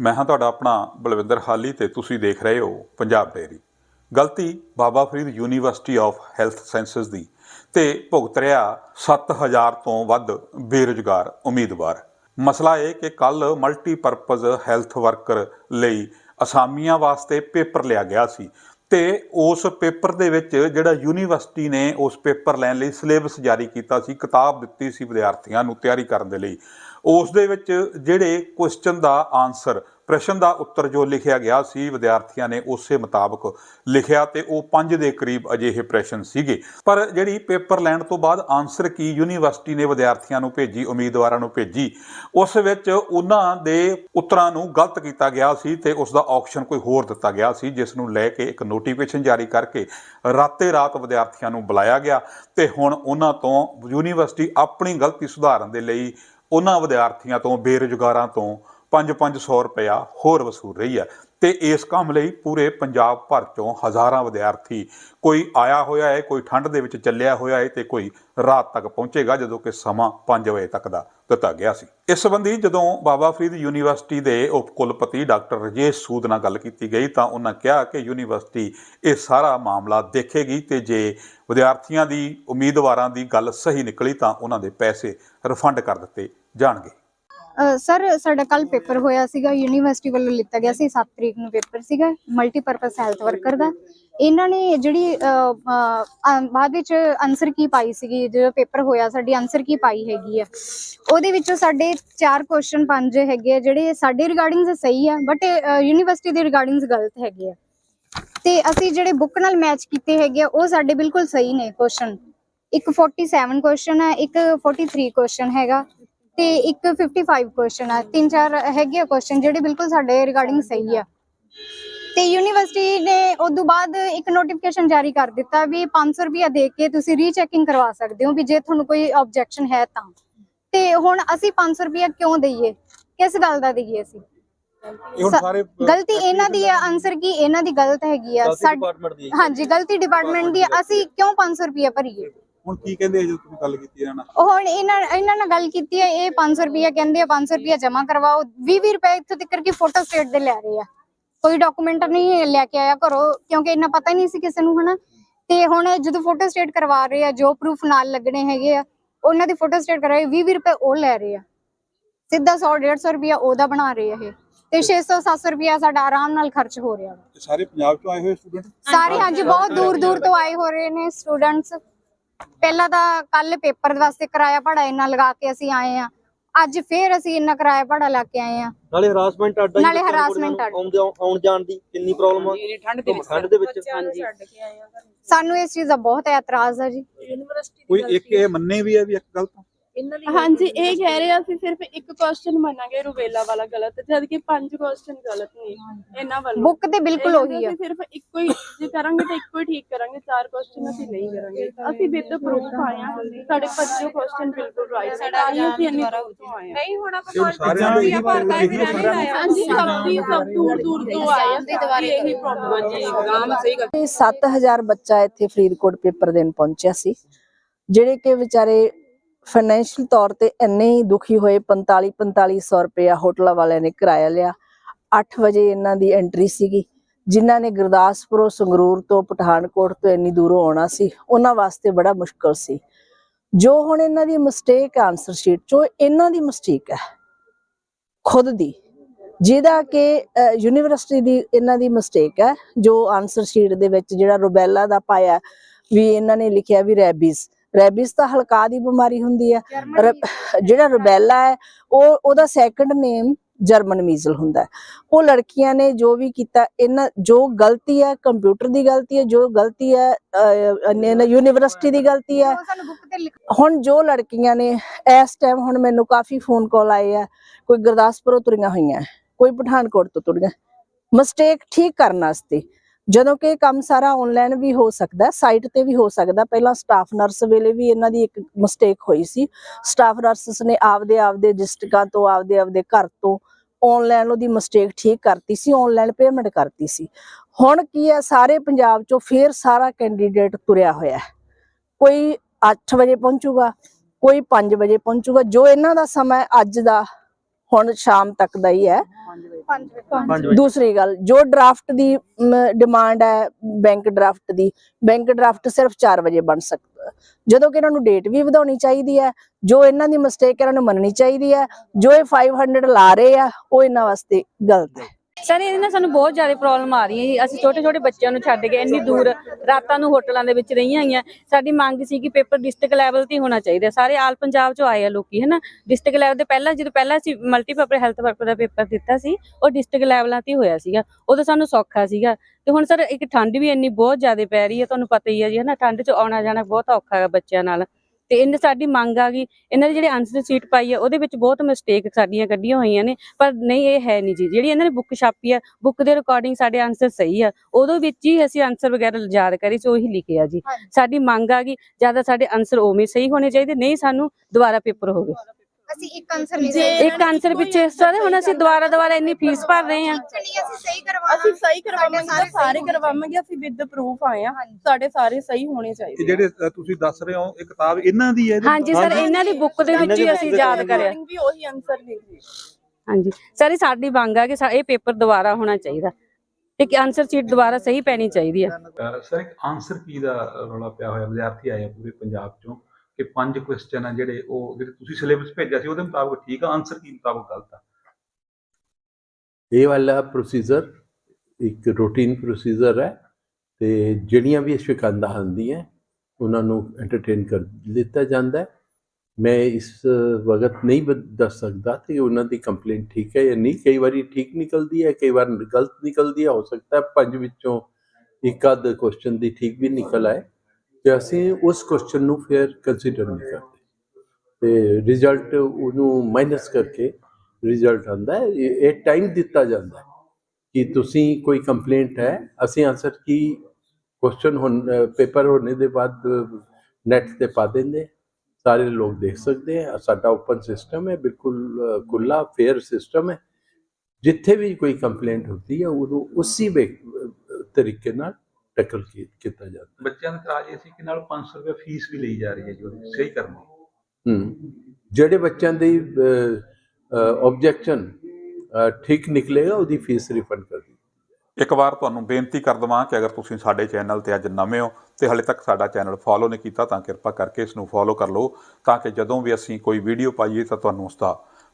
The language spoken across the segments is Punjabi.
ਮੈਂ ਹਾਂ ਤੁਹਾਡਾ ਆਪਣਾ ਬਲਵਿੰਦਰ ਹਾਲੀ ਤੇ ਤੁਸੀਂ ਦੇਖ ਰਹੇ ਹੋ ਪੰਜਾਬ ਡੇਰੀ ਗਲਤੀ Baba Farid university of health sciences ਦੀ ਤੇ ਭੁਗਤ ਰਿਹਾ 7000 ਤੋਂ ਵੱਧ ਬੇਰੁਜ਼ਗਾਰ ਉਮੀਦਵਾਰ। ਮਸਲਾ ਇਹ ਕਿ ਕੱਲ ਮਲਟੀਪਰਪਜ਼ ਹੈਲਥ ਵਰਕਰ ਲਈ ਅਸਾਮੀਆਂ ਵਾਸਤੇ ਪੇਪਰ ਲਿਆ ਗਿਆ ਸੀ ਤੇ ਉਸ ਪੇਪਰ ਦੇ ਵਿੱਚ ਜਿਹੜਾ ਯੂਨੀਵਰਸਿਟੀ ਨੇ ਉਸ ਪੇਪਰ ਲੈਣ ਲਈ ਸਿਲੇਬਸ ਜਾਰੀ ਕੀਤਾ ਸੀ, ਕਿਤਾਬ ਦਿੱਤੀ ਸੀ ਵਿਦਿਆਰਥੀਆਂ ਨੂੰ ਤਿਆਰੀ ਕਰਨ ਦੇ ਲਈ। ਉਸ ਦੇ ਵਿੱਚ ਜਿਹੜੇ ਕੁਐਸਚਨ ਦਾ ਆਨਸਰ ਪ੍ਰਸ਼ਨ ਦਾ ਉੱਤਰ ਜੋ ਲਿਖਿਆ ਗਿਆ ਸੀ, ਵਿਦਿਆਰਥੀਆਂ ਨੇ ਉਸੇ ਮੁਤਾਬਕ ਲਿਖਿਆ ਤੇ ਉਹ ਪੰਜ ਦੇ ਕਰੀਬ ਅਜਿਹੇ ਪ੍ਰਸ਼ਨ ਸੀਗੇ। ਪਰ ਜਿਹੜੀ ਪੇਪਰ ਲੈਣ ਤੋਂ ਬਾਅਦ ਆਨਸਰ ਕੀ ਯੂਨੀਵਰਸਿਟੀ ਨੇ ਵਿਦਿਆਰਥੀਆਂ ਨੂੰ ਭੇਜੀ, ਉਮੀਦਵਾਰਾਂ ਨੂੰ ਭੇਜੀ, ਉਸ ਵਿੱਚ ਉਹਨਾਂ ਦੇ ਉੱਤਰਾਂ ਨੂੰ ਗਲਤ ਕੀਤਾ ਗਿਆ ਸੀ ਤੇ ਉਸ ਦਾ ਆਪਸ਼ਨ ਕੋਈ ਹੋਰ ਦਿੱਤਾ ਗਿਆ ਸੀ, ਜਿਸ ਨੂੰ ਲੈ ਕੇ ਇੱਕ ਨੋਟੀਫਿਕੇਸ਼ਨ ਜਾਰੀ ਕਰਕੇ ਰਾਤੇ ਰਾਤ ਵਿਦਿਆਰਥੀਆਂ ਨੂੰ ਬੁਲਾਇਆ ਗਿਆ ਤੇ ਹੁਣ ਉਹਨਾਂ ਤੋਂ ਯੂਨੀਵਰਸਿਟੀ ਆਪਣੀ ਗਲਤੀ ਸੁਧਾਰਨ ਦੇ ਲਈ ਉਹਨਾਂ ਵਿਦਿਆਰਥੀਆਂ ਤੋਂ ਬੇਰੁਜ਼ਗਾਰਾਂ ਤੋਂ 5-500 ਰੁਪਇਆ ਹੋਰ ਵਸੂਲ ਰਹੀ ਹੈ। ਤੇ ਇਸ ਕੰਮ ਲਈ ਪੂਰੇ ਪੰਜਾਬ ਭਰ ਚੋਂ ਹਜ਼ਾਰਾਂ ਵਿਦਿਆਰਥੀ ਕੋਈ ਆਇਆ ਹੋਇਆ ਹੈ, ਕੋਈ ਠੰਡ ਦੇ ਵਿੱਚ ਚੱਲਿਆ ਹੋਇਆ ਹੈ ਤੇ ਕੋਈ ਰਾਤ ਤੱਕ ਪਹੁੰਚੇਗਾ ਜਦੋਂ ਕਿ ਸਮਾਂ 5 ਵਜੇ ਤੱਕ ਦਾ ਦਿੱਤਾ ਗਿਆ ਸੀ। ਇਸ ਸੰਬੰਧੀ ਜਦੋਂ ਬਾਬਾ ਫਰੀਦ ਯੂਨੀਵਰਸਿਟੀ ਦੇ ਉਪ ਕੁਲਪਤੀ ਡਾਕਟਰ ਰਜੇਸ਼ ਸੂਦ ਨਾਲ ਗੱਲ ਕੀਤੀ ਗਈ ਤਾਂ ਉਹਨਾਂ ਕਿਹਾ ਕਿ ਯੂਨੀਵਰਸਿਟੀ ਇਹ ਸਾਰਾ ਮਾਮਲਾ ਦੇਖੇਗੀ ਤੇ ਜੇ ਵਿਦਿਆਰਥੀਆਂ ਦੀ ਉਮੀਦਵਾਰਾਂ ਦੀ ਗੱਲ ਸਹੀ ਨਿਕਲੀ ਤਾਂ ਉਹਨਾਂ ਦੇ ਪੈਸੇ ਰਿਫੰਡ ਕਰ ਦਿੱਤੇ ਜਾਣਗੇ। ਸਰ, ਸਾਡਾ ਕੱਲ ਪੇਪਰ ਹੋਇਆ ਸੀਗਾ ਯੂਨੀਵਰਸਿਟੀ ਵੱਲੋਂ ਲਿੱਤਾ ਗਿਆ ਸੀ 7 ਤਰੀਕ ਨੂੰ ਪੇਪਰ ਸੀਗਾ ਮਲਟੀਪਰਪਸ ਹੈਲਥ ਵਰਕਰ ਦਾ। ਇਹਨਾਂ ਨੇ ਜਿਹੜੀ ਬਾਅਦ ਵਿੱਚ ਆਨਸਰ ਕੀ ਪਾਈ ਸੀਗੀ, ਜਦੋਂ ਪੇਪਰ ਹੋਇਆ, ਸਾਡੀ ਆਨਸਰ ਕੀ ਪਾਈ ਹੈਗੀ ਆ? ਉਹਦੇ ਵਿੱਚੋਂ ਸਾਡੇ ਚਾਰ ਕੁਐਸਚਨ ਪੰਜ ਹੈਗੇ ਆ, ਜਿਹੜੇ ਸਾਡੇ ਰਿਗਾਰਡਿੰਗ ਸਹੀ ਆ ਬਟ ਯੂਨੀਵਰਸਿਟੀ ਦੇ ਰਿਗਾਰਡਿੰਗ ਗਲਤ ਹੈਗੇ ਆ। ਤੇ ਅਸੀਂ ਜਿਹੜੇ ਬੁੱਕ ਨਾਲ ਮੈਚ ਕੀਤੇ ਹੈਗੇ ਆ, ਉਹ ਸਾਡੇ ਬਿਲਕੁਲ ਸਹੀ ਨੇ ਕੁਐਸਚਨ ਇੱਕ 47 ਕੁਐਸਚਨ ਹੈ ਇੱਕ 43 ਕੁਐਸਚਨ ਹੈਗਾ। ਤੇ ਇੱਕ 55 ਕੁਐਸਚਨ ਆ ਤਿੰਨ ਚਾਰ ਹੈਗੇ ਆ ਕੁਐਸਚਨ ਜਿਹੜੇ ਬਿਲਕੁਲ ਸਾਡੇ ਰਿਗਾਰਡਿੰਗ ਸਹੀ ਆ। ਤੇ ਯੂਨੀਵਰਸਿਟੀ ਨੇ ਉਸ ਤੋਂ ਬਾਅਦ ਇੱਕ ਨੋਟੀਫਿਕੇਸ਼ਨ ਜਾਰੀ ਕਰ ਦਿੱਤਾ ਵੀ 500 ਰੁਪਇਆ ਦੇ ਕੇ ਤੁਸੀਂ ਰੀਚੈਕਿੰਗ ਕਰਵਾ ਸਕਦੇ ਹੋ ਵੀ ਜੇ ਤੁਹਾਨੂੰ ਕੋਈ ਆਬਜੈਕਸ਼ਨ ਹੈ ਤਾਂ। ਤੇ ਹੁਣ ਅਸੀਂ 500 ਰੁਪਇਆ ਕਿਉਂ ਦਈਏ? ਕਿਸ ਗੱਲ ਦਾ ਦਈਏ ਅਸੀਂ? ਗਲਤੀ ਇਹਨਾਂ ਦੀ ਆ ਆਨਸਰ ਕੀ ਇਹਨਾਂ ਦੀ ਗਲਤ ਹੈਗੀ ਆ। ਸਾਡ- ਡਿਪਾਰਟਮੈਂਟ ਦੀ ਹਾਂਜੀ ਗਲਤੀ ਡਿਪਾਰਟਮੈਂਟ ਦੀ ਆ, ਅਸੀਂ ਕਿਉਂ 500 ਰੁਪਇਆ ਭਰੀਏ? ਹੁਣ ਕੀ ਕਹਿੰਦੇ ਆ ਜਦੋਂ ਤੁਸੀਂ ਗੱਲ ਕੀਤੀ ਇਹਨਾਂ ਨਾਲ? ਹੁਣ ਇਹਨਾਂ ਇਹਨਾਂ ਨਾਲ ਗੱਲ ਕੀਤੀ ਹੈ ਇਹ 500 ਰੁਪਇਆ ਕਹਿੰਦੇ ਆ 500 ਰੁਪਇਆ ਜਮ੍ਹਾਂ ਕਰਵਾਓ। 20 20 ਰੁਪਏ ਇੱਥੋਂ ਤੱਕ ਕਿ ਫੋਟੋ ਸਟੇਟ ਦੇ ਲੈ ਰਹੇ ਆ। ਕੋਈ ਡਾਕੂਮੈਂਟ ਨਹੀਂ ਲੈ ਕੇ ਆਇਆ ਘਰੋਂ ਕਿਉਂਕਿ ਇਹਨਾਂ ਪਤਾ ਹੀ ਨਹੀਂ ਸੀ ਕਿਸੇ ਨੂੰ ਹਨਾ? ਤੇ ਹੁਣ ਜਦੋਂ ਫੋਟੋ ਸਟੇਟ ਕਰਵਾ ਰਹੇ ਆ ਜੋ ਪ੍ਰੂਫ ਨਾਲ ਲੱਗਣੇ ਹੈਗੇ ਆ ਉਹਨਾਂ ਦੀ ਫੋਟੋ ਸਟੇਟ ਕਰਾਏ 20 20 ਰੁਪਏ ਉਹ ਲੈ ਰਹੇ ਆ। ਸਿੱਧਾ 100 150 ਰੁਪਇਆ ਉਹਦਾ ਬਣਾ ਰਹੇ ਆ ਇਹ। ਤੇ 600 700 ਰੁਪਇਆ ਸਾਡਾ ਆਰਾਮ ਨਾਲ ਖਰਚ ਹੋ ਰਿਹਾ ਵਾ। ਸਾਰੇ ਪੰਜਾਬ ਚੋਂ ਆਏ ਹੋਏ ਸਟੂਡੈਂਟ ਸਾਰੇ ਹਾਂਜੀ ਬਹੁਤ ਦੂਰ ਦੂਰ ਤੋਂ ਆਏ ਹੋ ਰਹੇ ਨੇ ਸਟੂਡੈਂਟਸ ਪਹਿਲਾਂ ਤਾਂ ਕੱਲ ਪੇਪਰ ਵਾਸਤੇ ਕਿਰਾਇਆ ਭਾੜਾ ਇੰਨਾ ਲਗਾ ਕੇ ਅਸੀਂ ਆਏ ਆ ਅੱਜ ਫੇਰ ਅਸੀਂ ਇੰਨਾ ਕਿਰਾਇਆ ਭਾੜਾ ਲਾ ਕੇ ਆਏ ਆ ਨਾਲੇ ਹਰਾਸਮੈਂਟ ਅੱਡਾ ਨਾਲੇ harassment ਅੱਡਾ। ਆਉਣ ਜਾਣ ਦੀ ਕਿੰਨੀ ਪ੍ਰੋਬਲਮ ਆ? ਇੰਨੀ ਠੰਡ ਦੇ ਵਿੱਚ ਠੰਡ ਦੇ ਵਿੱਚ। ਹਾਂਜੀ। ਸਾਨੂੰ ਇਸ ਚੀਜ਼ ਦਾ ਬਹੁਤ ਇਤਰਾਜ਼ ਹੈ ਜੀ। ਯੂਨੀਵਰਸਿਟੀ ਕੋਈ ਇੱਕ ਇਹ ਮੰਨੇ ਵੀ ਹੈ ਵੀ ਇੱਕ ਗਲਤ ਆ? ਇਹਨਾਂ ਦੀ ਹਾਂਜੀ ਇਹ ਕਹਿ ਰਹੇ ਆ ਅਸੀਂ ਸਿਰਫ ਇੱਕ ਕੁਐਸਚਨ ਮੰਨਾਂਗੇ ਰੁਬੇਲਾ ਵਾਲਾ ਗਲਤ। ਜਦ ਕਿ ਪੰਜ ਕੁਐਸਚਨ ਗਲਤ ਨੇ ਇਹਨਾਂ ਵੱਲੋਂ। ਬੁੱਕ ਤੇ ਬਿਲਕੁਲ ਉਹੀ ਆ। ਅਸੀਂ ਸਿਰਫ ਇੱਕੋ ਹੀ ਜੇ ਕਰਾਂਗੇ ਤਾਂ ਇੱਕੋ ਹੀ ਠੀਕ ਕਰਾਂਗੇ ਚਾਰ ਕੁਐਸਚਨ ਅਸੀਂ ਨਹੀਂ ਕਰਾਂਗੇ। ਅਸੀਂ ਵਿਦ ਪ੍ਰੂਫ ਆਏ ਆ ਸਾਡੇ ਪੰਜੋ ਕੁਐਸਚਨ ਬਿਲਕੁਲ ਰਾਈਟ ਤਾਂ ਹੀ ਅਸੀਂ ਇੰਨੀ ਦੂਰ ਤੋਂ ਆਏ ਆ। ਨਹੀਂ ਹੁਣ ਇਹ ਹੁਣ ਸਾਰਿਆਂ ਦੇ ਇਹੀ ਹਾਂਜੀ ਸਭ ਦੀ ਸਭ ਦੂਰ ਦੂਰ ਤੋਂ ਆਏ ਆ। ਸਭ ਦੀ ਇਹੀ ਪ੍ਰੋਬਲਮ ਹੈ ਗਾਮ ਸਹੀ ਗੱਲ। ਇਹ 7000 ਬੱਚਾ ਇੱਥੇ ਫਰੀਦਕੋਟ ਪੇਪਰ ਦੇਣ ਪਹੁੰਚਿਆ ਸੀ ਜਿਹੜੇ ਕਿ ਵਿਚਾਰੇ ਫਾਈਨੈਂਸ਼ੀਅਲ ਤੌਰ ਤੇ ਇੰਨੇ ਹੀ ਦੁਖੀ ਹੋਏ 45 4500 ਰੁਪਇਆ ਹੋਟਲਾਂ ਵਾਲਿਆਂ ਨੇ ਕਿਰਾਇਆ ਲਿਆ। 8 ਵਜੇ ਇਹਨਾਂ ਦੀ ਐਂਟਰੀ ਸੀਗੀ, ਜਿਨ੍ਹਾਂ ਨੇ ਗੁਰਦਾਸਪੁਰੋਂ ਸੰਗਰੂਰ ਤੋਂ ਪਠਾਨਕੋਟ ਤੋਂ ਇੰਨੀ ਦੂਰੋਂ ਆਉਣਾ ਸੀ, ਉਹਨਾਂ ਵਾਸਤੇ ਬੜਾ ਮੁਸ਼ਕਲ ਸੀ। ਜੋ ਹੁਣ ਇਹਨਾਂ ਦੀ ਮਿਸਟੇਕ ਆਨਸਰ ਸ਼ੀਟ ਚੋ, ਇਹਨਾਂ ਦੀ ਮਿਸਟੇਕ ਹੈ ਖੁਦ ਦੀ। ਜਿਹਦਾ ਕਿ ਯੂਨੀਵਰਸਿਟੀ ਦੀ ਇਹਨਾਂ ਦੀ ਮਿਸਟੇਕ ਹੈ ਜੋ ਆਨਸਰ ਸ਼ੀਟ ਦੇ ਵਿੱਚ ਜਿਹੜਾ ਰੁਬੈਲਾ ਦਾ ਪਾਇਆ, ਵੀ ਇਹਨਾਂ ਨੇ ਲਿਖਿਆ ਵੀ ਰੈਬਿਸ ਰੈਬਿਸ ਤਾਂ ਹਲਕਾ ਦੀ ਬਿਮਾਰੀ ਹੁੰਦੀ ਹੈ। ਜਿਹੜਾ ਰੁਬੈਲਾ ਹੈ ਉਹ ਉਹਦਾ ਸੈਕੰਡ ਨੇਮ ਜਰਮਨ ਮੀਜ਼ਲ ਹੁੰਦਾ ਹੈ। ਉਹ ਲੜਕੀਆਂ ਨੇ ਜੋ ਵੀ ਕੀਤਾ ਇਹਨਾਂ ਜੋ ਗਲਤੀ ਹੈ ਕੰਪਿਊਟਰ ਦੀ ਗਲਤੀ ਹੈ ਜੋ ਗਲਤੀ ਹੈ ਯੂਨੀਵਰਸਿਟੀ ਦੀ ਗਲਤੀ ਹੈ। ਹੁਣ ਜੋ ਲੜਕੀਆਂ ਨੇ ਇਸ ਟਾਈਮ ਹੁਣ ਮੈਨੂੰ ਕਾਫੀ ਫੋਨ ਕਾਲ ਆਏ ਆ। ਕੋਈ ਗੁਰਦਾਸਪੁਰੋਂ ਤੁਰੀਆਂ ਹੋਈਆਂ ਕੋਈ ਪਠਾਨਕੋਟ ਤੋਂ ਤੁਰੀਆਂ। ਮਿਸਟੇਕ ਠੀਕ ਕਰਨ ਵਾਸਤੇ। ਜਦੋਂ ਕਿ ਕੰਮ ਸਾਰਾ ਆਨਲਾਈਨ ਵੀ ਹੋ ਸਕਦਾ ਸਾਈਟ ਤੇ ਵੀ ਹੋ ਸਕਦਾ। ਪਹਿਲਾਂ ਸਟਾਫ ਨਰਸ ਵੇਲੇ ਵੀ ਇਹਨਾਂ ਦੀ ਇੱਕ ਮਿਸਟੇਕ ਹੋਈ ਸੀ। ਸਟਾਫ ਨਰਸਸ ਨੇ ਆਪਦੇ ਆਪਦੇ ਡਿਸਟ੍ਰਿਕਾਂ ਤੋਂ, ਆਪਦੇ ਆਪਦੇ ਘਰ ਤੋਂ ਆਨਲਾਈਨ ਉਹਦੀ ਮਿਸਟੇਕ ਠੀਕ ਕਰਤੀ ਸੀ ਆਨਲਾਈਨ ਪੇਮੈਂਟ ਕਰਤੀ ਸੀ। ਹੁਣ ਕੀ ਹੈ, ਸਾਰੇ ਪੰਜਾਬ ਚੋਂ ਫੇਰ ਸਾਰਾ ਕੈਂਡੀਡੇਟ ਤੁਰਿਆ ਹੋਇਆ ਹੈ। ਕੋਈ 8 ਵਜੇ ਪਹੁੰਚੂਗਾ, ਕੋਈ 5 ਵਜੇ ਪਹੁੰਚੂਗਾ, ਜੋ ਇਹਨਾਂ ਦਾ ਸਮਾਂ ਅੱਜ ਦਾ, ਹੁਣ ਸ਼ਾਮ ਤੱਕ ਦਾ ਹੀ ਹੈ। 5 5 ਵਜੇ। ਦੂਸਰੀ ਗੱਲ ਜੋ ਡਰਾਫਟ ਦੀ ਡਿਮਾਂਡ ਹੈ ਬੈਂਕ ਡਰਾਫਟ ਦੀ ਬੈਂਕ ਡਰਾਫਟ ਸਿਰਫ 4 ਵਜੇ ਬਣ ਸਕਦਾ ਜਦੋਂ ਕਿ ਇਹਨਾਂ ਨੂੰ ਡੇਟ ਵੀ ਵਧਾਉਣੀ ਚਾਹੀਦੀ ਹੈ ਜੋ ਇਹਨਾਂ ਦੀ ਮਿਸਟੇਕ ਇਹਨਾਂ ਨੂੰ ਮੰਨਣੀ ਚਾਹੀਦੀ ਹੈ ਜੋ ਇਹ 500 ਲਾ ਰਹੇ ਆ ਉਹ ਇਹਨਾਂ ਵਾਸਤੇ ਗਲਤ ਹੈ। ਸਰ, ਇਹਦੇ ਨਾਲ ਸਾਨੂੰ ਬਹੁਤ ਜ਼ਿਆਦਾ ਪ੍ਰੋਬਲਮ ਆ ਰਹੀ ਹੈ ਜੀ। ਅਸੀਂ ਛੋਟੇ ਛੋਟੇ ਬੱਚਿਆਂ ਨੂੰ ਛੱਡ ਕੇ ਇੰਨੀ ਦੂਰ ਰਾਤਾਂ ਨੂੰ ਹੋਟਲਾਂ ਦੇ ਵਿੱਚ ਰਹੀਆਂ ਆਈਆਂ ਸਾਡੀ ਮੰਗ ਸੀ ਕਿ ਪੇਪਰ ਡਿਸਟ੍ਰਿਕਟ ਲੈਵਲ ਤੇ ਹੀ ਹੋਣਾ ਚਾਹੀਦਾ। ਸਾਰੇ ਆਲ ਪੰਜਾਬ ਚੋਂ ਆਏ ਆ ਲੋਕੀ, ਹਨਾ? ਡਿਸਟ੍ਰਿਕਟ ਲੈਵਲ ਤੇ ਪਹਿਲਾਂ, ਜਦੋਂ ਪਹਿਲਾਂ ਅਸੀਂ ਮਲਟੀਪਰਪਸ ਹੈਲਥ ਵਰਕਰ ਦਾ ਪੇਪਰ ਦਿੱਤਾ ਸੀ, ਉਹ ਡਿਸਟ੍ਰਿਕਟ ਲੈਵਲਾਂ ਤੇ ਹੀ ਹੋਇਆ ਸੀਗਾ। ਉਦੋਂ ਸਾਨੂੰ ਸੌਖਾ ਸੀਗਾ। ਤੇ ਹੁਣ ਸਰ, ਇੱਕ ਠੰਡ ਵੀ ਇੰਨੀ ਬਹੁਤ ਜ਼ਿਆਦਾ ਪੈ ਰਹੀ ਹੈ, ਤੁਹਾਨੂੰ ਪਤਾ ਹੀ ਹੈ ਜੀ, ਹਨਾ? ਠੰਡ 'ਚ ਆਉਣਾ ਜਾਣਾ ਬਹੁਤ ਔਖਾ ਹੈ ਬੱਚਿਆਂ ਨਾਲ। ਤੇ ਇਹਨੇ ਸਾਡੀ ਮੰਗ ਆ ਗਈ ਇਹਨਾਂ ਦੀ ਜਿਹੜੀ ਆਨਸਰ ਸ਼ੀਟ ਪਾਈ ਹੈ ਉਹਦੇ ਵਿੱਚ ਬਹੁਤ ਮਿਸਟੇਕ ਸਾਡੀਆਂ ਕੱਢੀਆਂ ਹੋਈਆਂ ਨੇ ਪਰ ਨਹੀਂ ਇਹ ਹੈ ਨਹੀਂ ਜੀ। ਜਿਹੜੀ ਇਹਨਾਂ ਨੇ ਬੁੱਕ ਛਾਪੀ ਆ ਬੁੱਕ ਦੇ ਰਿਕਾਰਡਿੰਗ ਸਾਡੇ ਆਨਸਰ ਸਹੀ ਆ ਉਹਦੇ ਵਿੱਚ ਹੀ ਅਸੀਂ ਆਨਸਰ ਵਗੈਰਾ ਯਾਦ ਕਰੀ ਸੀ ਉਹੀ ਲਿਖਿਆ ਜੀ। ਹਾਂਜੀ। ਸਾਡੀ ਮੰਗ ਆ ਗਈ ਜ਼ਿਆਦਾ ਸਾਡੇ ਆਨਸਰ ਉਵੇਂ ਸਹੀ ਹੋਣੇ ਚਾਹੀਦੇ ਨਹੀਂ ਸਾਨੂੰ ਦੁਬਾਰਾ ਪੇਪਰ ਹੋਵੇ ਅਸੀਂ ਇੱਕ ਆਨਸਰ ਨਹੀਂ ਇੱਕ ਆਨਸਰ ਪਿੱਛੇ ਸਰ ਹੁਣ ਅਸੀਂ ਦੁਬਾਰਾ ਦੁਬਾਰਾ ਇੰਨੀ ਫੀਸ ਭਰ ਰਹੇ ਨਹੀਂ ਅਸੀਂ ਸਹੀ ਕਰਵਾਉਣਾ ਅਸੀਂ ਸਹੀ ਕਰਵਾਵਾਂਗੇ ਤਾਂ ਸਾਰੇ ਕਰਵਾਵਾਂਗੇ ਅਸੀਂ ਵਿਦ ਪ੍ਰੂਫ ਆਏ ਆ। ਸਾਡੇ ਸਾਰੇ ਸਹੀ ਹੋਣੇ ਇਹ ਚਾਹੀਦੇ ਜਿਹੜੇ ਤੁਸੀਂ ਦੱਸ ਰਹੇ ਹੋ ਇਹ ਕਿਤਾਬ ਇਹਨਾਂ ਦੀ ਹੈ ਹਾਂਜੀ ਸਰ। ਇਹਨਾਂ ਦੀ ਬੁੱਕ ਦੇ ਵਿੱਚ ਹੀ ਅਸੀਂ ਯਾਦ ਕਰਿਆ। ਵੀ ਉਹੀ ਆਨਸਰ ਲਿਖੀ ਹਾਂਜੀ। ਸਰ ਇਹ ਸਾਡੀ ਮੰਗ ਆ ਕਿ ਇਹ ਪੇਪਰ ਦੁਬਾਰਾ ਹੋਣਾ ਚਾਹੀਦਾ। ਇੱਕ ਆਨਸਰ ਸ਼ੀਟ ਦੁਬਾਰਾ ਸਹੀ ਪੈਣੀ ਚਾਹੀਦੀ ਆ। ਸਰ ਇੱਕ ਆਨਸਰ ਕੀ ਦਾ ਰੌਲਾ ਪਿਆ ਹੋਇਆ? ਵਿਦਿਆਰਥੀ ਆਏ ਪੂਰੇ ਪੰਜਾਬ ਚੋਂ। ਕਿ ਪੰਜ ਕੁਐਸਚਨ ਆ ਜਿਹੜੇ ਉਹ ਜਿਹੜੇ ਤੁਸੀਂ ਸਿਲੇਬਸ ਭੇਜਿਆ ਸੀ ਉਹਦੇ ਮੁਤਾਬਕ ਠੀਕ ਆ ਆਨਸਰ ਕੀ ਮੁਤਾਬਕ ਗਲਤ ਆ? ਇਹ ਵਾਲਾ ਪ੍ਰੋਸੀਜਰ ਇੱਕ ਰੂਟੀਨ ਪ੍ਰੋਸੀਜਰ ਹੈ ਤੇ ਜਿਹੜੀਆਂ ਵੀ ਸ਼ਿਕਾਇਤਾਂ ਆਉਂਦੀਆਂ, ਉਹਨਾਂ ਨੂੰ ਐਂਟਰਟੇਨ ਕਰ ਲਿੱਤਾ ਜਾਂਦਾ ਹੈ। ਮੈਂ ਇਸ ਵਕਤ ਨਹੀਂ ਦੱਸ ਸਕਦਾ ਕਿ ਉਹਨਾਂ ਦੀ ਕੰਪਲੇਂਟ ਠੀਕ ਹੈ ਜਾਂ ਨਹੀਂ। ਕਈ ਵਾਰੀ ਠੀਕ ਨਿਕਲਦੀ ਹੈ, ਕਈ ਵਾਰ ਗਲਤ ਨਿਕਲਦੀ ਹੈ, ਹੋ ਸਕਦਾ ਹੈ ਪੰਜ ਵਿੱਚੋਂ ਇੱਕ ਅੱਧ ਕੁਐਸਚਨ ਦੀ ਠੀਕ ਵੀ ਨਿਕਲ ਆਏ। ਤੇ ਅਸੀਂ ਉਸ ਕੁਐਸਚਨ ਨੂੰ ਫਿਰ ਕੰਸੀਡਰ ਨਹੀਂ ਕਰਦੇ। ਤੇ ਰਿਜ਼ਲਟ ਉਹਨੂੰ ਮਾਈਨਸ ਕਰਕੇ ਰਿਜ਼ਲਟ ਆਉਂਦਾ ਹੈ ਇਹ ਟਾਈਮ ਦਿੱਤਾ ਜਾਂਦਾ ਹੈ ਕਿ ਤੁਸੀਂ ਕੋਈ ਕੰਪਲੇਂਟ ਹੈ ਅਸੀਂ ਆਨਸਰ ਕੀ ਕੁਐਸਚਨ ਹੋਣ ਪੇਪਰ ਹੋਣੇ ਦੇ ਬਾਅਦ ਨੈਟ ਤੇ ਪਾ ਦਿੰਦੇ ਸਾਰੇ ਲੋਕ ਦੇਖ ਸਕਦੇ ਹੈ ਸਾਡਾ ਓਪਨ ਸਿਸਟਮ ਹੈ ਬਿਲਕੁਲ ਅ, ਖੁੱਲਾ ਫੇਅਰ ਸਿਸਟਮ ਹੈ। ਜਿੱਥੇ ਵੀ ਕੋਈ ਕੰਪਲੇਂਟ ਹੁੰਦੀ ਹੈ ਉਹਨੂੰ ਉਸੇ ਵੇ ਤਰੀਕੇ ਨਾਲ ਟੈਕਲ ਕੀਤਾ ਜਾਂਦਾ ਹੈ। ਬੱਚਿਆਂ ਦਾ ਇਤਰਾਜ਼ ਇਹ ਸੀ ਕਿ ਨਾਲ 500 ਰੁਪਏ ਫੀਸ ਵੀ ਲਈ ਜਾ ਰਹੀ ਹੈ ਜੀ ਉਹਦੀ ਸਹੀ ਕਰਨ ਦੀ ਹਮ ਜਿਹੜੇ ਬੱਚਿਆਂ ਦੀ ਆਬਜੈਕਸ਼ਨ ਠੀਕ ਨਿਕਲੇਗਾ ਉਹਦੀ ਫੀਸ ਰਿਫੰਡ ਕਰ ਦਿੱਤੀ ਇੱਕ ਵਾਰ ਤੁਹਾਨੂੰ ਬੇਨਤੀ ਕਰ ਦਵਾਂ ਕਿ ਅਗਰ ਤੁਸੀਂ ਸਾਡੇ ਚੈਨਲ ਤੇ ਅੱਜ ਨਵੇਂ ਹੋ ਤੇ ਹਲੇ ਤੱਕ ਸਾਡਾ ਚੈਨਲ ਫੋਲੋ ਨਹੀਂ ਕੀਤਾ ਤਾਂ ਕਿਰਪਾ ਕਰਕੇ ਇਸ ਨੂੰ ਫੋਲੋ ਕਰ ਲਓ ਤਾਂ ਕਿ ਜਦੋਂ ਵੀ ਅਸੀਂ ਕੋਈ ਵੀਡੀਓ ਪਾਈਏ ਤਾਂ ਤੁਹਾਨੂੰ ਉਸ ਦਾ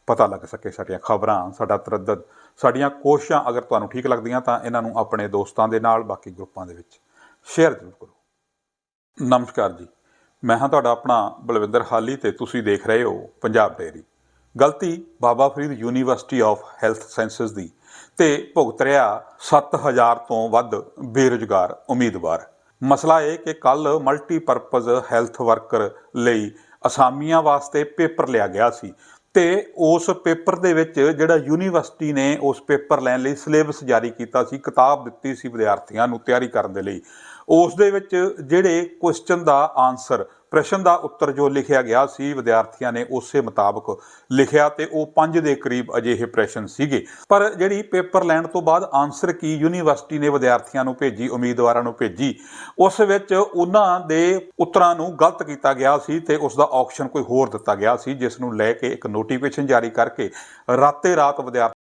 ਪਤਾ ਲੱਗ ਸਕੇ ਸਾਡੀਆਂ ਖਬਰਾਂ, ਸਾਡਾ ਤਰੱਦਦ, ਸਾਡੀਆਂ ਕੋਸ਼ਿਸ਼ਾਂ ਅਗਰ ਤੁਹਾਨੂੰ ਠੀਕ ਲੱਗਦੀਆਂ ਤਾਂ ਇਹਨਾਂ ਨੂੰ ਆਪਣੇ ਦੋਸਤਾਂ ਦੇ ਨਾਲ, ਬਾਕੀ ਗਰੁੱਪਾਂ ਦੇ ਵਿੱਚ ਸ਼ੇਅਰ ਜ਼ਰੂਰ ਕਰੋ। ਨਮਸਕਾਰ ਜੀ। ਮੈਂ ਹਾਂ ਤੁਹਾਡਾ ਆਪਣਾ ਬਲਵਿੰਦਰ ਹਾਲੀ ਤੇ ਤੁਸੀਂ ਦੇਖ ਰਹੇ ਹੋ ਪੰਜਾਬ ਡੇਰੀ ਗਲਤੀ Baba Farid university of health sciences ਦੀ ਤੇ ਭੁਗਤ ਰਿਹਾ 7000 ਤੋਂ ਵੱਧ ਬੇਰੁਜ਼ਗਾਰ ਉਮੀਦਵਾਰ। ਮਸਲਾ ਇਹ ਕਿ ਕੱਲ ਮਲਟੀਪਰਪਸ ਹੈਲਥ ਵਰਕਰ ਲਈ ਅਸਾਮੀਆਂ ਵਾਸਤੇ ਪੇਪਰ ਲਿਆ ਗਿਆ ਸੀ। ਤੇ ਉਸ ਪੇਪਰ ਦੇ ਵਿੱਚ ਜਿਹੜਾ ਯੂਨੀਵਰਸਿਟੀ ਨੇ ਉਸ ਪੇਪਰ ਲੈਣ ਲਈ ਸਿਲੇਬਸ ਜਾਰੀ ਕੀਤਾ ਸੀ, ਕਿਤਾਬ ਦਿੱਤੀ ਸੀ ਵਿਦਿਆਰਥੀਆਂ ਨੂੰ ਤਿਆਰੀ ਕਰਨ ਦੇ ਲਈ। ਉਸ ਦੇ ਵਿੱਚ ਜਿਹੜੇ ਕੁਐਸਚਨ ਦਾ ਆਨਸਰ ਪ੍ਰਸ਼ਨ ਦਾ ਉੱਤਰ ਜੋ ਲਿਖਿਆ ਗਿਆ ਸੀ, ਵਿਦਿਆਰਥੀਆਂ ਨੇ ਉਸੇ ਮੁਤਾਬਕ ਲਿਖਿਆ ਤੇ ਉਹ ਪੰਜ ਦੇ ਕਰੀਬ ਅਜਿਹੇ ਪ੍ਰਸ਼ਨ ਸੀਗੇ। ਪਰ ਜਿਹੜੀ ਪੇਪਰ ਲੈਣ ਤੋਂ ਬਾਅਦ ਆਨਸਰ ਕੀ ਯੂਨੀਵਰਸਿਟੀ ਨੇ ਵਿਦਿਆਰਥੀਆਂ ਨੂੰ ਭੇਜੀ, ਉਮੀਦਵਾਰਾਂ ਨੂੰ ਭੇਜੀ, ਉਸ ਵਿੱਚ ਉਹਨਾਂ ਦੇ ਉੱਤਰਾਂ ਨੂੰ ਗਲਤ ਕੀਤਾ ਗਿਆ ਸੀ ਤੇ ਉਸ ਦਾ ਆਪਸ਼ਨ ਕੋਈ ਹੋਰ ਦਿੱਤਾ ਗਿਆ ਸੀ, ਜਿਸ ਨੂੰ ਲੈ ਕੇ ਇੱਕ ਨੋਟੀਫਿਕੇਸ਼ਨ ਜਾਰੀ ਕਰਕੇ ਰਾਤੇ ਰਾਤ ਵਿਦਿਆਰਥੀ